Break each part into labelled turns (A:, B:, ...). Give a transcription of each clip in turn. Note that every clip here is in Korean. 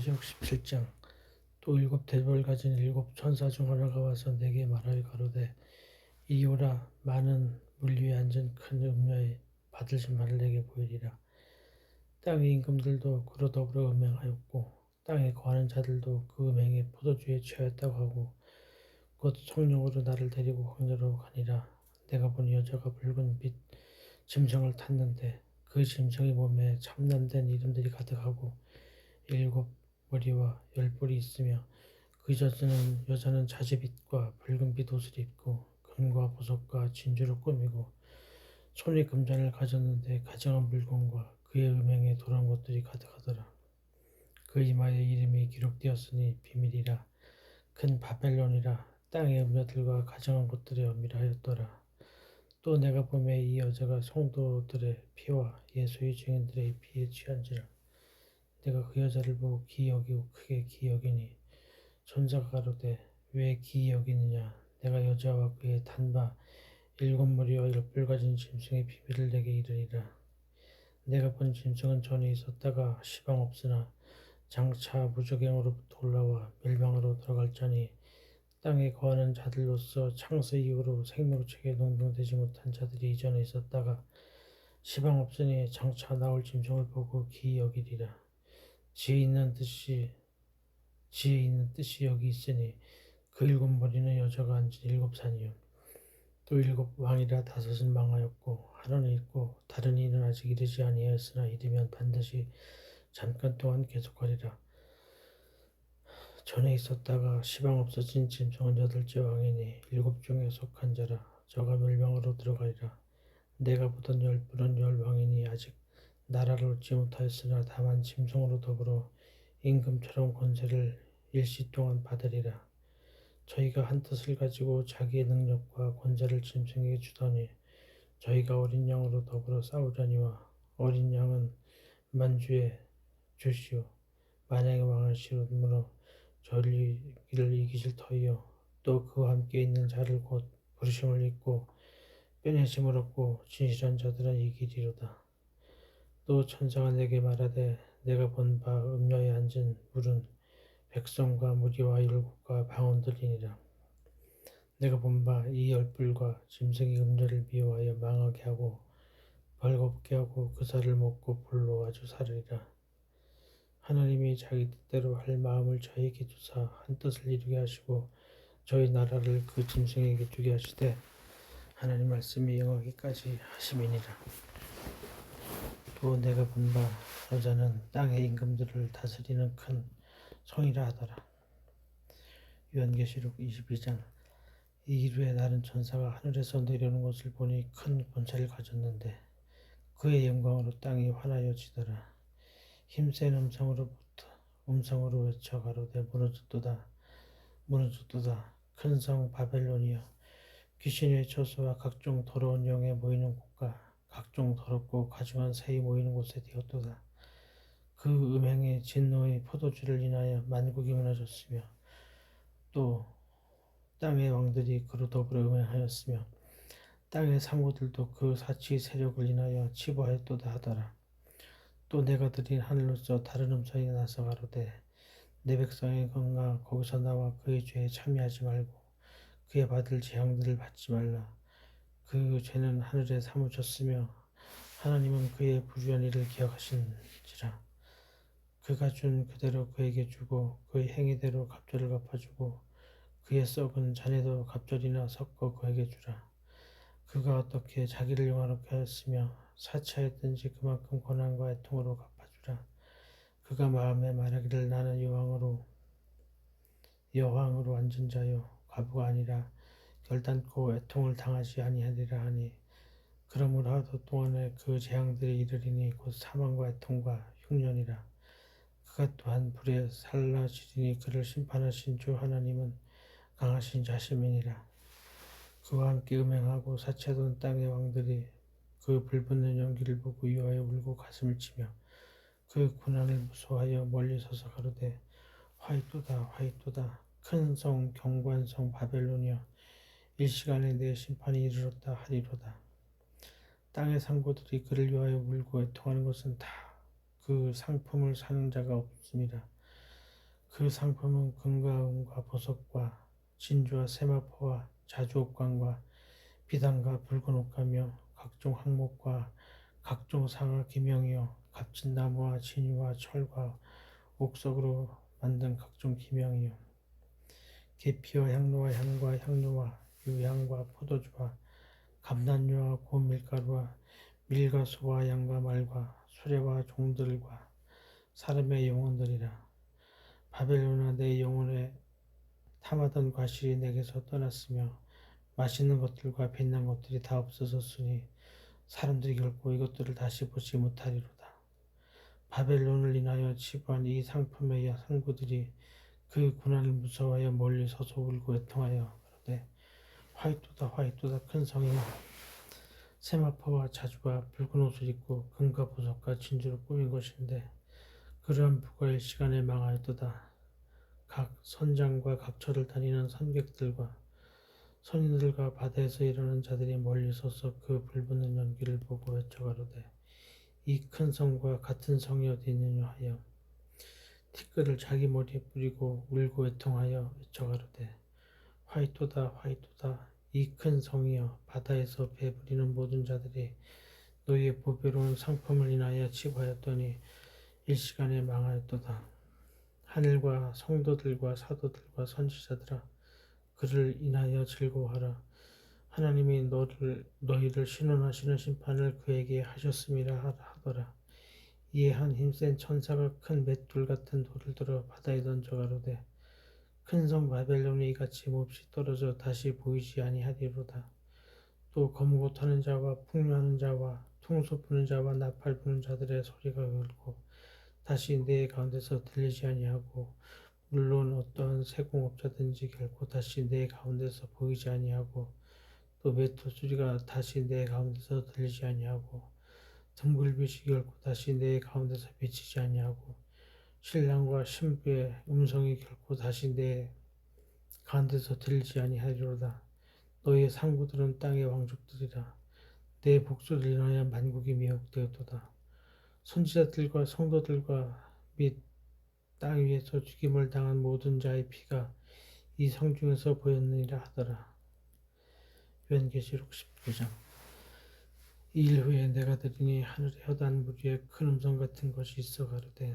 A: 요한계시록 17장 또 일곱 대벌 가진 일곱 천사 중 하나가 와서 내게 말하여 가로되 이리 오라 많은 물 위에 앉은 큰 음녀의 받으신 말을 내게 보이리라. 땅의 임금들도 그로 더불어 음행하였고 땅에 거하는 자들도 그 음행에 포도주에 취하였다고 하고 곧 성령으로 나를 데리고 황제로 가니라. 내가 보니 여자가 붉은 빛 짐승을 탔는데 그 짐승의 몸에 참남된 이름들이 가득하고 일곱 머리와 열 뿔이 있으며 그 여자는 여자는 자주빛과 붉은빛 옷을 입고 금과 보석과 진주로 꾸미고 손에 금잔을 가졌는데 가정한 물건과 그의 음행에 돌아온 것들이 가득하더라. 그 이마에 이름이 기록되었으니 비밀이라 큰 바벨론이라 땅의 음녀들과 가정한 것들의 엄밀하였더라. 또 내가 보매 이 여자가 성도들의 피와 예수의 증인들의 피에 취한지라. 내가 그 여자를 보고 기여기고 크게 기여기니? 전자가 가로되 왜 기여기느냐? 내가 여자와 그의 단바 일곱 머리와 열뿔 가진 짐승의 비밀을 내게 이르리라. 내가 본 짐승은 전에 있었다가 시방 없으나 장차 무적행으로부터 올라와 멸망으로 들어갈 자니 땅에 거하는 자들로서 창세 이후로 생명책에 농병되지 못한 자들이 이전에 있었다가 시방 없으니 장차 나올 짐승을 보고 기여기리라 지혜 있는 뜻이 지혜 있는 뜻이 여기 있으니 그 일곱 머리는 여자가 앉은 일곱 산이요. 또 일곱 왕이라 다섯은 망하였고 하나는 있고 다른 이는 아직 이르지 아니하였으나 이르면 반드시 잠깐 동안 계속하리라. 전에 있었다가 시방 없어진 짐승은 여덟째 왕이니 일곱 중에 속한 자라. 저가 멸망으로 들어가리라. 내가 보던 열 뿔은 열 왕이니 아직 나라를 얻지 못하였으나 다만 짐승으로 더불어 임금처럼 권세를 일시 동안 받으리라. 저희가 한 뜻을 가지고 자기의 능력과 권세를 짐승에게 주더니 저희가 어린 양으로 더불어 싸우자니와 어린 양은 만주의 주시오 만양의 왕을 시름으로 저희를 이기실 터이요 또 그와 함께 있는 자를 곧 부르심을 입고 빼내심을 얻고 진실한 자들은 이기리로다. 또 천사가 내게 말하되 내가 본 바 음녀에 앉은 물은 백성과 무리와 율곡과 방언들이니라. 내가 본 바 이 열불과 짐승이 음녀를 미워하여 망하게 하고 벌겁게 하고 그 살을 먹고 불로 아주 살으리라. 하나님이 자기 뜻대로 할 마음을 저에게 주사 한 뜻을 이루게 하시고 저희 나라를 그 짐승에게 주게 하시되 하나님 말씀이 영하기까지 하심이니라. 또 내가 본 바 여자는 땅의 임금들을 다스리는 큰 성이라 하더라. 요한계시록 22장 이 이후에 다른 천사가 하늘에서 내려오는 것을 보니 큰 권세를 가졌는데 그의 영광으로 땅이 환하여지더라. 힘센 음성으로부터 음성으로 외쳐 가로되 무너졌도다 무너졌도다 큰 성 바벨론이여 귀신의 처소와 각종 더러운 영에 모이는 곳과 각종 더럽고 가증한 새이 모이는 곳에 되었도다. 그 음행의 진노의 포도주를 인하여 만국이 무너졌으며 또 땅의 왕들이 그로 더불어 음행하였으며 땅의 상고들도 그 사치 세력을 인하여 치부하였도다 하더라. 또 내가 드린 하늘로서 다른 음성이 나서 가로되 내 백성의 건가 거기서 나와 그의 죄에 참여하지 말고 그의 받을 재앙들을 받지 말라. 그 죄는 하늘에 사무쳤으며 하나님은 그의 부주한 일을 기억하신지라. 그가 준 그대로 그에게 주고 그의 행위대로 갑절을 갚아주고 그의 썩은 잔에도 갑절이나 섞어 그에게 주라. 그가 어떻게 자기를 영화롭게 하였으며 사치하였든지 그만큼 고난과 애통으로 갚아주라. 그가 마음에 말하기를 나는 여왕으로 여왕으로 앉은 자요 과부가 아니라 결단코 애통을 당하지 아니하리라 하니 그러므로 하도 동안에 그 재앙들이 이르리니 곧 사망과 애통과 흉년이라. 그가 또한 불에 살라지리니 그를 심판하신 주 하나님은 강하신 자심이니라. 그와 함께 음행하고 사채돈 땅의 왕들이 그 불붙는 연기를 보고 유하여 울고 가슴을 치며 그 고난을 무서워하여 멀리 서서 가로되 화이또다 화이또다. 큰 성 경관성 바벨론이여 일시간에 내 심판이 이르렀다 하리로다. 땅의 상고들이 그를 위하여 울고 애통하는 것은 다 그 상품을 사는 자가 없습니다. 그 상품은 금과 은과 보석과 진주와 세마포와 자주옥관과 비단과 붉은 옷가며 각종 항목과 각종 상을 기명이요 값진 나무와 진유와 철과 옥석으로 만든 각종 기명이요 계피와 향로와 향과 향료와 유향과 포도주와 감단유와 고운 밀가루와 밀과 소와 양과 말과 수레와 종들과 사람의 영혼들이라 바벨론아 내 영혼에 탐하던 과실이 내게서 떠났으며 맛있는 것들과 빛난 것들이 다 없어졌으니 사람들이 결코 이것들을 다시 보지 못하리로다. 바벨론을 인하여 치부한 이 상품의 상부들이 그 고난을 무서워하여 멀리 서서 울고 애통하여 그러되 화이토다 화이토다 큰 성이여 세마포와 자주와 붉은 옷을 입고 금과 보석과 진주로 꾸민 것인데 그러한 부가 일 시간에 망하였도다. 각 선장과 각처를 다니는 선객들과 선인들과 바다에서 일하는 자들이 멀리 서서 그 불붙는 연기를 보고 외쳐가로되 이 큰 성과 같은 성이 어디 있느냐 하여 티끌을 자기 머리에 뿌리고 울고 애통하여 외쳐가로되 화이토다 화이토다 이 큰 성이여 바다에서 배부리는 모든 자들이 너희의 보배로운 상품을 인하여 치부하였더니 일시간에 망하였도다. 하늘과 성도들과 사도들과 선지자들아 그를 인하여 즐거워하라. 하나님이 너를 너희를 신원하시는 심판을 그에게 하셨음이라 하더라. 이에 한 힘센 천사가 큰 맷돌 같은 돌을 들어 바다에 던져 가로되 큰 성 바벨론이 이같이 몹시 떨어져 다시 보이지 아니하리로다. 또 거무고 타는 자와 풍류하는 자와 통소 부는 자와 나팔 부는 자들의 소리가 울고 다시 내 가운데서 들리지 아니하고 물론 어떠한 세공업자든지 결코 다시 내 가운데서 보이지 아니하고 또 메토 소리가 다시 내 가운데서 들리지 아니하고 등불빛이 결코 다시 내 가운데서 비치지 아니하고 신랑과 신부의 음성이 결코 다시 내 가운데서 들리지 아니하리로다. 너희의 상부들은 땅의 왕족들이라. 내 복수를 인하여 만국이 미혹되었도다. 선지자들과 성도들과 및 땅 위에서 죽임을 당한 모든 자의 피가 이 성 중에서 보였느니라 하더라. 요한계시록 19장 이일 후에 내가 들으니 하늘의 허단 무리에 큰 음성 같은 것이 있어 가로되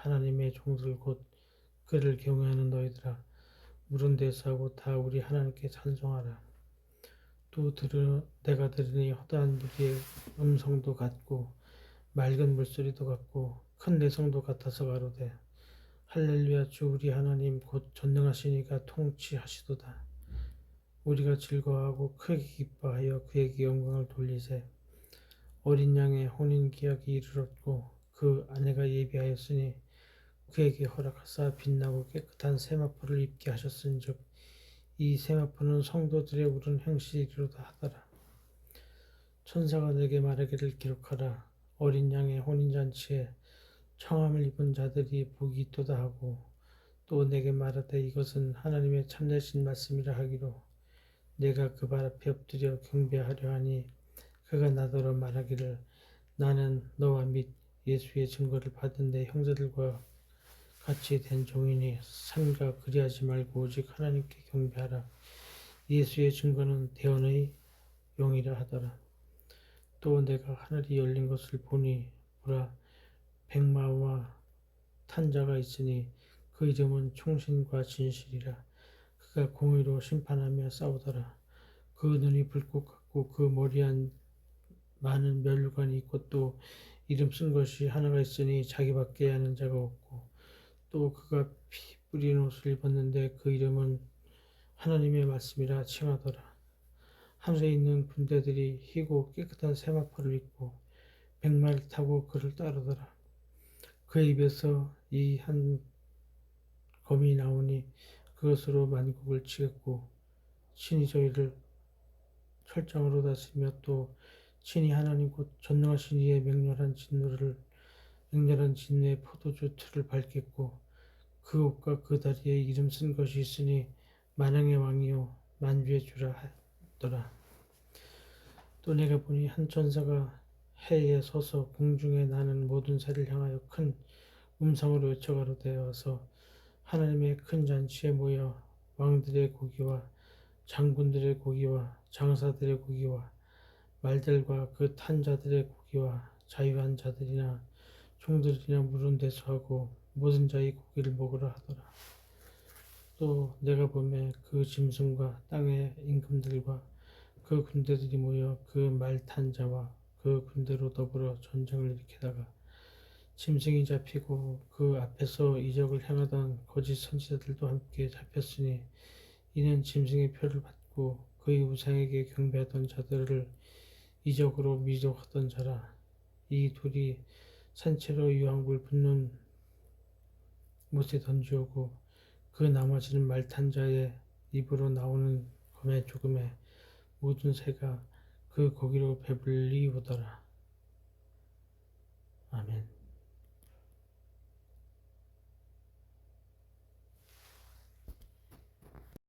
A: 하나님의 종들 곧 그를 경외하는 너희들아 물은 데서 하고 다 우리 하나님께 찬송하라. 또 들으, 내가 들으니 허다한 무리의 음성도 같고 맑은 물소리도 같고 큰 내성도 같아서 가로되 할렐루야 주 우리 하나님 곧 전능하시니가 통치하시도다. 우리가 즐거워하고 크게 기뻐하여 그에게 영광을 돌리세. 어린 양의 혼인 기약이 이르렀고 그 아내가 예비하였으니 그에게 허락하사 빛나고 깨끗한 세마포를 입게 하셨은즉 이 세마포는 성도들의 울은 행실이로다 하더라. 천사가 내게 말하기를 기록하라. 어린 양의 혼인잔치에 청함을 입은 자들이 복이 있도다 하고 또 내게 말하되 이것은 하나님의 참되신 말씀이라 하기로 내가 그 발 앞에 엎드려 경배하려 하니 그가 나더러 말하기를 나는 너와 및 예수의 증거를 받은 내 형제들과 같이 된 종이니 삼가 그리하지 말고 오직 하나님께 경배하라. 예수의 증거는 대언의 용이라 하더라. 또 내가 하늘이 열린 것을 보니 보라 백마와 탄자가 있으니 그 이름은 총신과 진실이라. 그가 공의로 심판하며 싸우더라. 그 눈이 불꽃 같고 그 머리한 많은 멸류관이 있고 또 이름 쓴 것이 하나가 있으니 자기밖에 아는 자가 없고 또 그가 피 뿌린 옷을 입었는데 그 이름은 하나님의 말씀이라 칭하더라 하늘에 있는 군대들이 희고 깨끗한 세마포를 입고 백마를 타고 그를 따르더라. 그 입에서 이 한 검이 나오니 그것으로 만국을 치겠고 친히 저희를 철장으로 다스리며 또 친히 하나님 곧 전능하신 이의 맹렬한 진노를 맹렬한 진노의 포도주 틀을 밟겠고 그 옷과 그 다리에 이름 쓴 것이 있으니 만왕의 왕이요 만주의 주라 하더라. 또 내가 보니 한 천사가 해에 서서 공중에 나는 모든 새를 향하여 큰 음성으로 외쳐가로되 어서 하나님의 큰 잔치에 모여 왕들의 고기와 장군들의 고기와 장사들의 고기와 말들과 그 탄 자들의 고기와 자유한 자들이나 종들이나 물은 데서 하고 모든 자의 고기를 먹으라 하더라. 또 내가 보매 그 짐승과 땅의 임금들과 그 군대들이 모여 그 말탄 자와 그 군대로 더불어 전쟁을 일으키다가 짐승이 잡히고 그 앞에서 이적을 행하던 거짓 선지자들도 함께 잡혔으니 이는 짐승의 표를 받고 그의 우상에게 경배하던 자들을 이적으로 미혹하던 자라 이 둘이 산채로 유황불 붙는 못에 던지오고 그 나머지는 말탄 자의 입으로 나오는 검의 죽음에 모든 새가 그 고기로 배불리 오더라. 아멘.